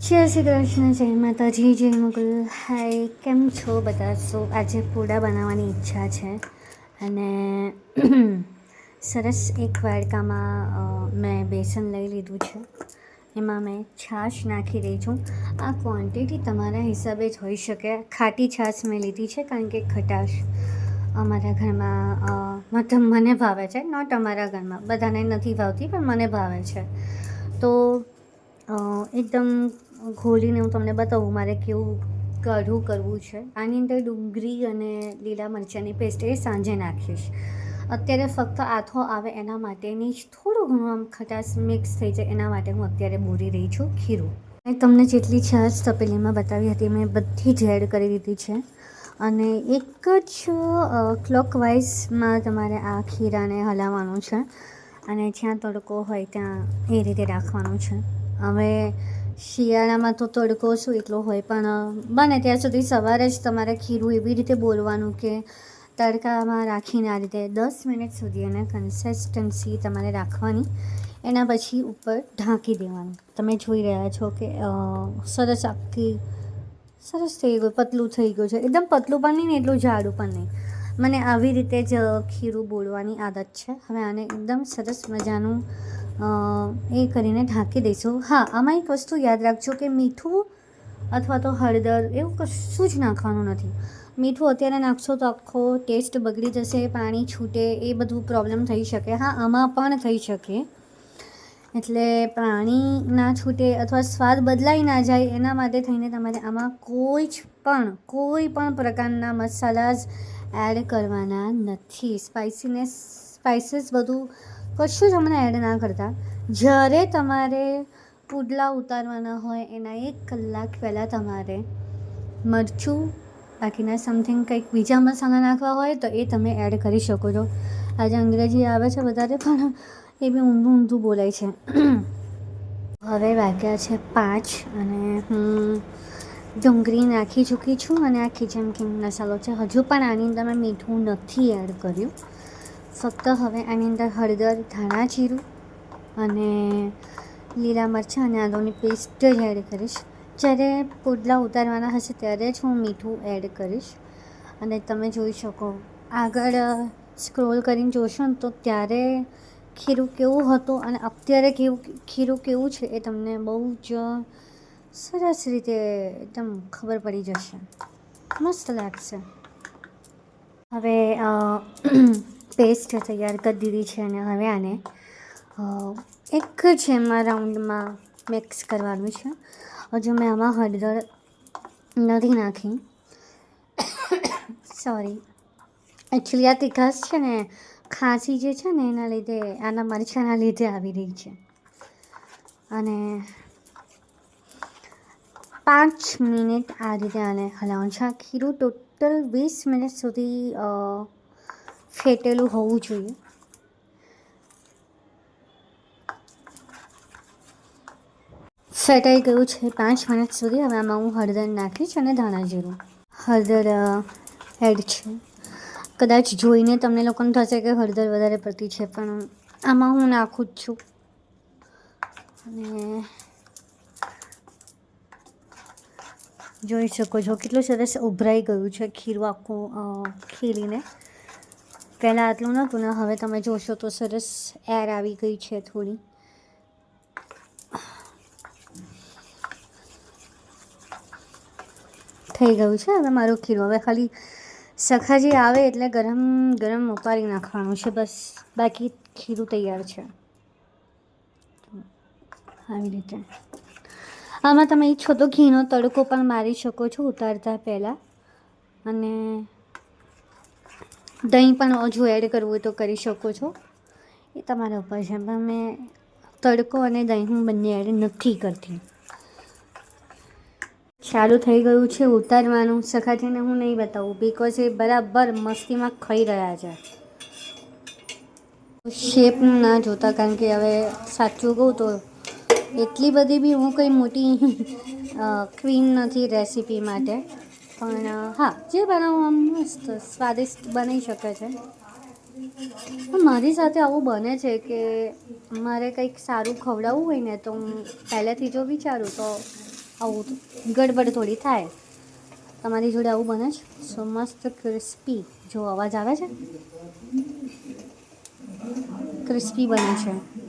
જય શ્રી કૃષ્ણ જય માતાજી જય મુગલ હાય કેમ છો બધા? સો આજે પૂડા બનાવવાની ઈચ્છા છે અને સરસ એક વાડકામાં મેં બેસન લઈ લીધું છે. એમાં મેં છાશ નાખી રહી છું. આ ક્વોન્ટિટી તમારા હિસાબે જ હોઈ શકે. ખાટી છાશ મેં લીધી છે કારણ કે ખટાશ અમારા ઘરમાં મતલબ મને ભાવે છે. નોટ અમારા ઘરમાં. બધાને નથી ભાવતી, પણ મને ભાવે છે. તો એકદમ ઘોલીને હું તમને બતાવું મારે કેવું કઢું, કરવું છે. આની અંદર ડુંગળી અને લીલા મરચાંની પેસ્ટ એ સાંજે નાખીશ. અત્યારે ફક્ત આથો આવે એના માટેની જ થોડું ઘણું આમ ખટાશ મિક્સ થઈ જાય એના માટે હું અત્યારે બોરી રહી છું ખીરું. મેં તમને જેટલી છાશ તપેલીમાં બતાવી હતી મેં બધી જ એડ કરી દીધી છે. અને એક જ ક્લોકવાઇઝમાં તમારે આ ખીરાને હલાવવાનું છે. અને જ્યાં તડકો હોય ત્યાં એ રીતે રાખવાનું છે. હવે શિયાળામાં તો તડકો શું એટલો હોય, પણ બને ત્યાં સુધી સવારે જ તમારે ખીરું એવી રીતે બોલવાનું કે તડકામાં રાખીને આ રીતે દસ મિનિટ સુધી એને કન્સિસ્ટન્સી તમારે રાખવાની, એના પછી ઉપર ઢાંકી દેવાનું. તમે જોઈ રહ્યા છો કે સરસ આખી, સરસ થઈ ગયું, પતલું થઈ ગયું છે. એકદમ પતલું પણ નહીં ને, એટલું જાડું પણ નહીં. મને આવી રીતે જ ખીરું બોલવાની આદત છે. હવે આને એકદમ સરસ મજાનું એ કરીને ઢાંકી દઈશું. હા, આમાં એક વસ્તુ યાદ રાખજો કે મીઠું અથવા તો હળદર એવું કશું જ નાખવાનું નથી. મીઠું અત્યારે નાખશો તો આખો ટેસ્ટ બગડી જશે, પાણી છૂટે, એ બધું પ્રોબ્લેમ થઈ શકે. હા, આમાં પણ થઈ શકે. એટલે પાણી ના છૂટે અથવા સ્વાદ બદલાઈ ના જાય એના માટે થઈને તમારે આમાં કોઈ જ પણ, કોઈ પણ પ્રકારના મસાલા જ એડ કરવાના નથી. સ્પાઇસીનેસ સ્પાઇસીસ બધું કશું જ હમણાં એડ ના કરતા. જ્યારે તમારે પુડલા ઉતારવાના હોય, એના એક કલાક પહેલાં તમારે મરચું, બાકીના સમથિંગ કંઈક બીજા મસાલા નાખવા હોય, તો એ તમે એડ કરી શકો છો. આજે અંગ્રેજી આવે છે વધારે, પણ એ બી ઊંધું ઊંધું બોલાય છે. હવે વાગ્યા છે પાંચ અને હું ડુંગળી નાખી ચૂકી છું, અને આ કિચન કિંગ મસાલો છે, હજુ પણ આની અંદર મેં મીઠું નથી એડ કર્યું. ફક્ત હવે આની અંદર હળદર, ધાણા, જીરું અને લીલા મરચાં અને આદુની પેસ્ટ જ એડ કરીશ. જ્યારે પુડલા ઉતારવાના હશે ત્યારે જ હું મીઠું એડ કરીશ. અને તમે જોઈ શકો, આગળ સ્ક્રોલ કરીને જોશો ને તો ત્યારે ખીરું કેવું હતું અને અત્યારે કેવું, ખીરું કેવું છે એ તમને બહુ જ સરસ રીતે એકદમ ખબર પડી જશે. મસ્ત લાગશે. હવે પેસ્ટ તૈયાર કરી દીધી છે અને હવે આને એક જ એમાં રાઉન્ડમાં મિક્સ કરવાનું છે. હજુ મેં આમાં હળદર નથી નાખી. સોરી એકચ્યુઅલી આ તીખાશ છે ને, ખાંસી જે છે ને, એના લીધે, આના મરચાના લીધે આવી રહી છે. અને પાંચ મિનિટ આ રીતે આને હલાવું છે. ખીરું ટોટલ વીસ મિનિટ સુધી ફેટેલું હોવું જોઈએ. ફેટાઈ ગયું છે પાંચ મિનિટ સુધી. હવે આમાં હું હળદર નાખીશ અને ધાણા જીરું. હળદર એડ છે. કદાચ જોઈને તમને લોકોને થશે કે હળદર વધારે પડતી છે, પણ આમાં હું નાખું જ છું. અને જોઈ શકો છો કેટલું સરસ ઉભરાઈ ગયું છે ખીરું આખું ખીરીને પહેલાં આટલું નહોતું ને હવે તમે જોશો તો સરસ એર આવી ગઈ છે થોડી. થઈ ગયું છે હવે મારું ખીરું. હવે ખાલી સખાજી આવે એટલે ગરમ ગરમ ઉપાડી નાખવાનું છે. બસ, બાકી ખીરું તૈયાર છે. આવી રીતે. આમાં તમે ઈચ્છો તો ઘીનો તડકો પણ મારી શકો છો ઉતારતા પહેલાં. અને દહીં પણ ઓછું એડ કરવું હોય તો કરી શકો છો. એ તમારા ઉપર છે. પણ મેં તડકો અને દહીં હું બંને એડ નથી કરતી. ચાલુ થઈ ગયું છે ઉતારવાનું. સખાજીને હું નહીં બતાવું બિકોઝ એ બરાબર મસ્તીમાં ખાઈ રહ્યા છે. શેપનું ના જોતા કારણ કે હવે સાચું કહું તો એટલી બધી બી હું કંઈ મોટી ક્વીન નથી રેસીપી માટે. પણ, હા, જે બનાવું આમ મસ્ત સ્વાદિષ્ટ બની શકે છે. મારી સાથે આવું બને છે કે મારે કંઈક સારું ખવડાવવું હોય ને તો હું પહેલેથી જો વિચારું તો આવું ગડબડ થોડી થાય. તમારી જોડે આવું બને છે? સો મસ્ત ક્રિસ્પી, જો અવાજ આવે છે? ક્રિસ્પી બને છે.